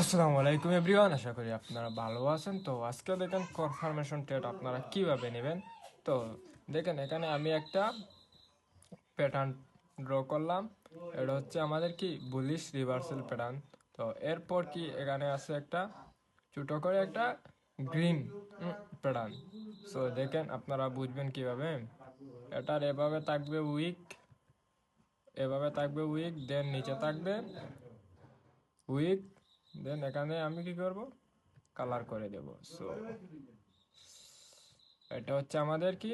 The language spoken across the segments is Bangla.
আসসালামু আলাইকুম এভরিওয়ান, আশা করি আপনারা ভালো আছেন। তো আজকে দেখেন কনফার্মেশন ট্রেড আপনারা কীভাবে নেবেন? তো দেখেন, এখানে আমি একটা প্যাটার্ন ড্র করলাম। এটা হচ্ছে আমাদের কি? বুলিশ রিভার্সাল প্যাটার্ন তো এরপর কি এখানে আছে একটা ছোট করে একটা গ্রিন প্যাটার্ন সো দেখেন, আপনারা বুঝবেন কীভাবে। এটার এভাবে থাকবে উইক এভাবে থাকবে উইক দেন নিচে থাকবে উইক দেন এখানে আমি কি করব? কালার করে দেব। সো এটা হচ্ছে আমাদের কি?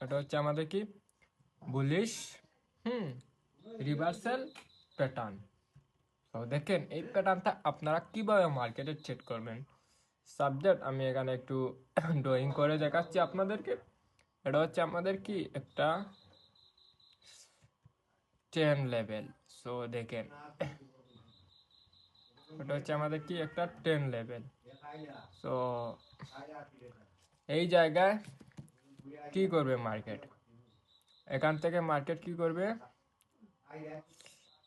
এটা হচ্ছে আমাদের কি? বুলিশ হুম রিভার্সাল প্যাটার্ন তো দেখেন, এই প্যাটার্নটা আপনারা কীভাবে মার্কেটে চেক করবেন? সাবজেক্ট আমি এখানে একটু ড্রয়িং করে দেখাচ্ছি আপনাদেরকে। এটা হচ্ছে আমাদের কি? একটা টেন লেভেল সো দেখেন এটা হচ্ছে আমাদের কি? একটা টেন লেভেল সো এই জায়গায় কি করবে মার্কেট এখান থেকে মার্কেট কি করবে?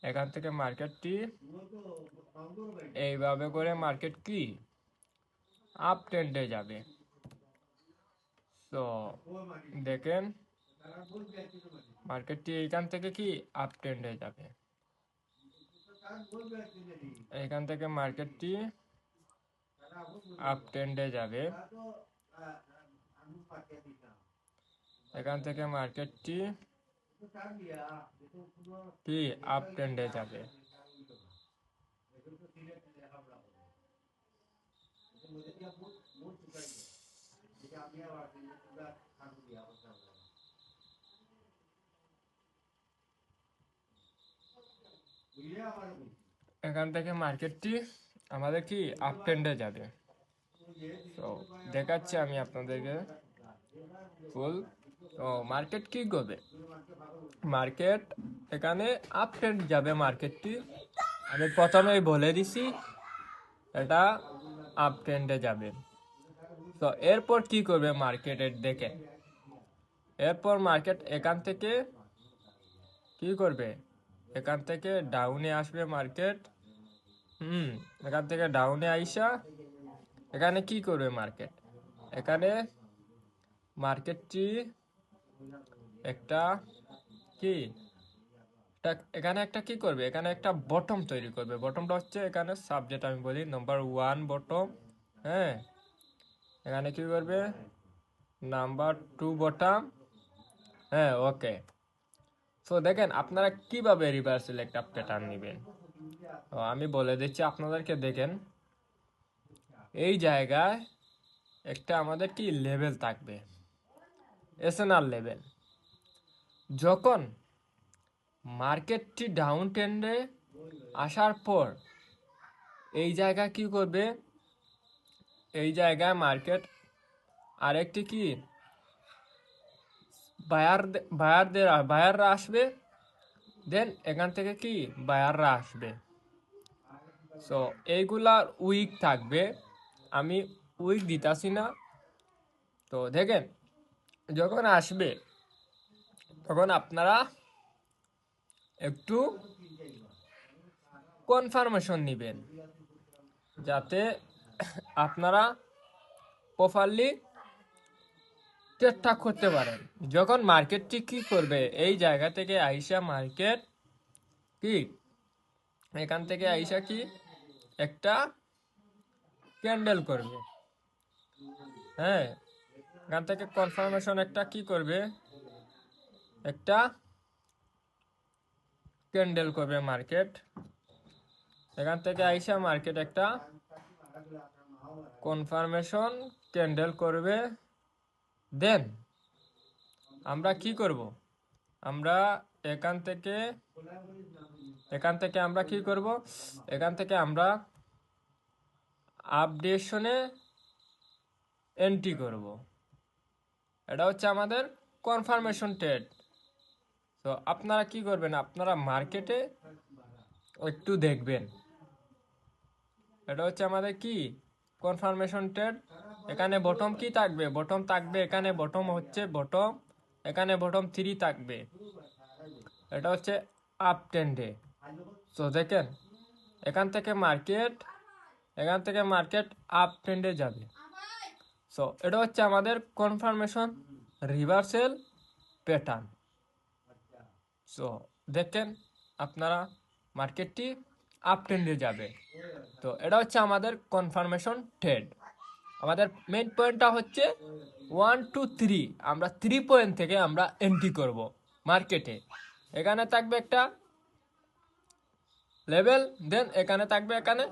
এখান থেকে মার্কেটটি এইভাবে করে মার্কেট কি? আপ ট্রেন্ডে যাবে। তো দেখেন মার্কেটটি এইখান থেকে কি? আপ ট্রেন্ডে যাবে। এখান থেকে মার্কেটটি আপ ট্রেন্ডে যাবে। এখান থেকে মার্কেটটি কি আপ ট্রেন্ডে যাবে। এখান থেকে মার্কেটটি আমাদের কি আপ ট্রেন্ডে যাবে। তো দেখাচ্ছি আমি আপনাদেরকে ফুল। তো মার্কেট কি করবে? মার্কেট এখানে আপ ট্রেন্ড যাবে মার্কেটটি আমি প্রথমেই বলে দিছি, এটা আপ ট্রেন্ডে যাবে। তো এরপর কি করবে মার্কেটের দেখে। এরপর মার্কেট এখান থেকে কি করবে? এখান থেকে ডাউনে আসবে মার্কেট হুম, এখান থেকে ডাউনে আইসা এখানে কি করবে মার্কেট এখানে মার্কেটটি একটা কি? এখানে একটা কি করবে? এখানে একটা বটম তৈরি করবে। বটমটা হচ্ছে এখানে সাবজেক্ট আমি বলি নাম্বার ওয়ান বটম হ্যাঁ? এখানে কি করবে? নাম্বার টু বটম হ্যাঁ ওকে সো দেখেন, আপনারা কীভাবে রিভার্সাল একটা প্যাটার্ন নেবেন? তো আমি বলে দিচ্ছি আপনাদেরকে, দেখেন, এই জায়গায় একটা আমাদের কি লেভেল থাকবে? এসএনআর লেভেল যখন মার্কেটটি ডাউন ট্রেন্ডে আসার পর, এই জায়গায় কি করবে? এই জায়গায় মার্কেট আরেকটি কি বায়ার বায়ারদের বায়াররা আসবে দেন এখান থেকে কি? বায়াররা আসবে সো এইগুলার উইক থাকবে। আমি উইক দিতাছি না। তো দেখেন, যখন আসবে, তখন আপনারা একটু কনফার্মেশন নেবেন। যাতে আপনারা প্রপারলি ঠিকঠাক করতে পারেন। যখন মার্কেটটি কি করবে, এই জায়গা থেকে আইসা মার্কেট কি? এখান থেকে আইসা কি? একটা ক্যান্ডেল করবে। হ্যাঁ এখান থেকে কনফার্মেশন একটা কি করবে? একটা ক্যান্ডেল করবে মার্কেট। এখান থেকে আইসা মার্কেট একটা কনফার্মেশন ক্যান্ডেল করবে। দেন আমরা কি করব? আমরা এখান থেকে এখান থেকে আমরা কি করব? এখান থেকে আমরা আপডেশনে এন্ট্রি করব। এটা হচ্ছে আমাদের কনফার্মেশন ট্রেড তো আপনারা কি করবেন? আপনারা মার্কেটে একটু দেখবেন। এটা হচ্ছে আমাদের কি? কনফার্মেশন ট্রেড এখানে বটম কি থাকবে? বটম থাকবে, এখানে বটম হচ্ছে বটম এখানে বটম থ্রি থাকবে। এটা হচ্ছে আপ টেন্ডে তো দেখেন, এখান থেকে মার্কেট এখান থেকে মার্কেট আপ ট্রেন্ডে যাবে। সো এটা হচ্ছে আমাদের কনফার্মেশন রিভার্সেল প্যাটার্ন সো দেখেন, আপনারা মার্কেটটি আপ ট্রেন্ডে যাবে। তো, এটা হচ্ছে আমাদের কনফার্মেশন ট্রেড আমাদের মেন পয়েন্টটা হচ্ছে ওয়ান টু থ্রি আমরা থ্রি পয়েন্ট থেকে আমরা এন্ট্রি করব মার্কেটে এখানে থাকবে একটা লেভেল দেন এখানে থাকবে এখানে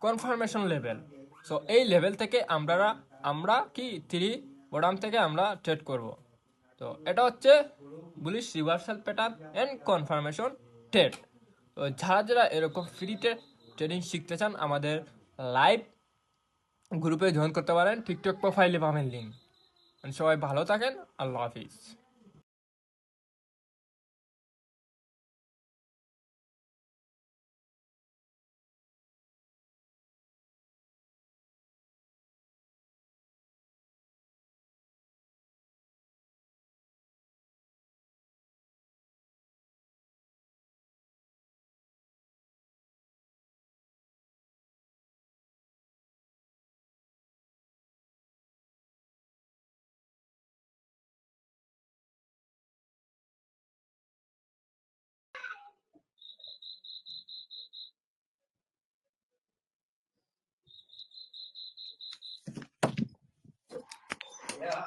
কনফার্মেশন লেভেল সো এই লেভেল থেকে আমরা আমরা কি থ্রি বডাম থেকে আমরা ট্রেড করব। তো এটা হচ্ছে bullish reversal pattern and confirmation trade তো, যারা যারা এরকম ফ্রিতে ট্রেডিং শিখতে চান আমাদের লাইভ গ্রুপে জয়েন করতে পারেন টিকটক প্রোফাইলে পাবেন লিঙ্ক সবাই ভালো থাকেন আল্লাহ হাফিজ।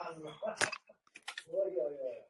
哈哈，我有有有。